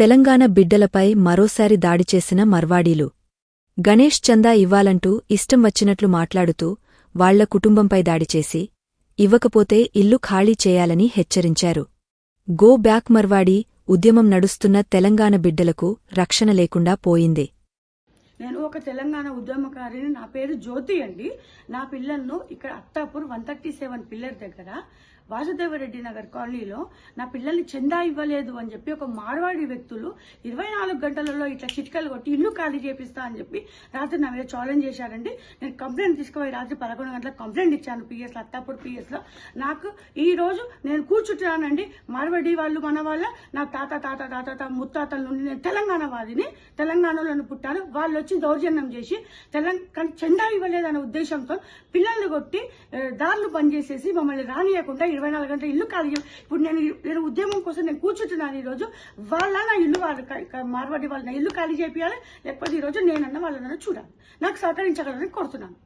తెలంగాణ బిడ్డలపై మరోసారి దాడి చేసిన మర్వాడీలు. గణేష్ చందా ఇవ్వాలంటూ ఇష్టం వచ్చినట్లు మాట్లాడుతూ వాళ్ళ కుటుంబంపై దాడి చేసి ఇవ్వకపోతే ఇల్లు ఖాళీ చేయాలని హెచ్చరించారు. గో బ్యాక్ మర్వాడీ ఉద్యమం నడుస్తున్న తెలంగాణ బిడ్డలకు రక్షణ లేకుండా పోయింది. ఒక తెలంగాణ ఉద్యమకారిని నా పేరు జ్యోతి అండి. నా పిల్లలను ఇక్కడ Attapur one thirty seven pillar దగ్గర వాసుదేవరెడ్డి నగర్ కాలనీలో నా పిల్లల్ని చందా ఇవ్వలేదు అని చెప్పి ఒక మార్వాడి వ్యక్తులు ఇరవై నాలుగు గంటలలో ఇట్లా చిట్కలు కొట్టి ఇల్లు ఖాళీ చేపిస్తా అని చెప్పి రాత్రి నా మీద ఛాలెంజ్ చేశారండి. నేను కంప్లైంట్ తీసుకుపోయి రాత్రి పదకొండు గంటలకు కంప్లైంట్ ఇచ్చాను పిఎస్ అత్తాపూర్ పిఎస్లో. నాకు ఈ రోజు నేను కూర్చుంటున్నానండి. మార్వాడి వాళ్ళు మన వాళ్ళ నా తాత తాత తాత తాత ముత్తాతల నుండి నేను తెలంగాణ వాదిని తెలంగాణలో పుట్టాను. వాళ్ళు వచ్చి దౌర్జన్యం చేసి తెలంగాణ చందా ఇవ్వలేదనే ఉద్దేశంతో పిల్లల్ని కొట్టి దారులు బంద్ చేసేసి మమ్మల్ని రానియకుండా ఇరవై నాలుగు గంటల ఇల్లు ఖాళీ ఇప్పుడు నేను నేను ఉద్యమం కోసం నేను కూర్చుంటున్నాను ఈరోజు. వాళ్ళ నా ఇల్లు వాళ్ళు మార్వాడి వాళ్ళ నా ఇల్లు ఖాళీ చేపియాలి లేకపోతే ఈ రోజు నేనన్న వాళ్ళనన్నా చూడాలి. నాకు సహకరించగలని కోరుతున్నాను.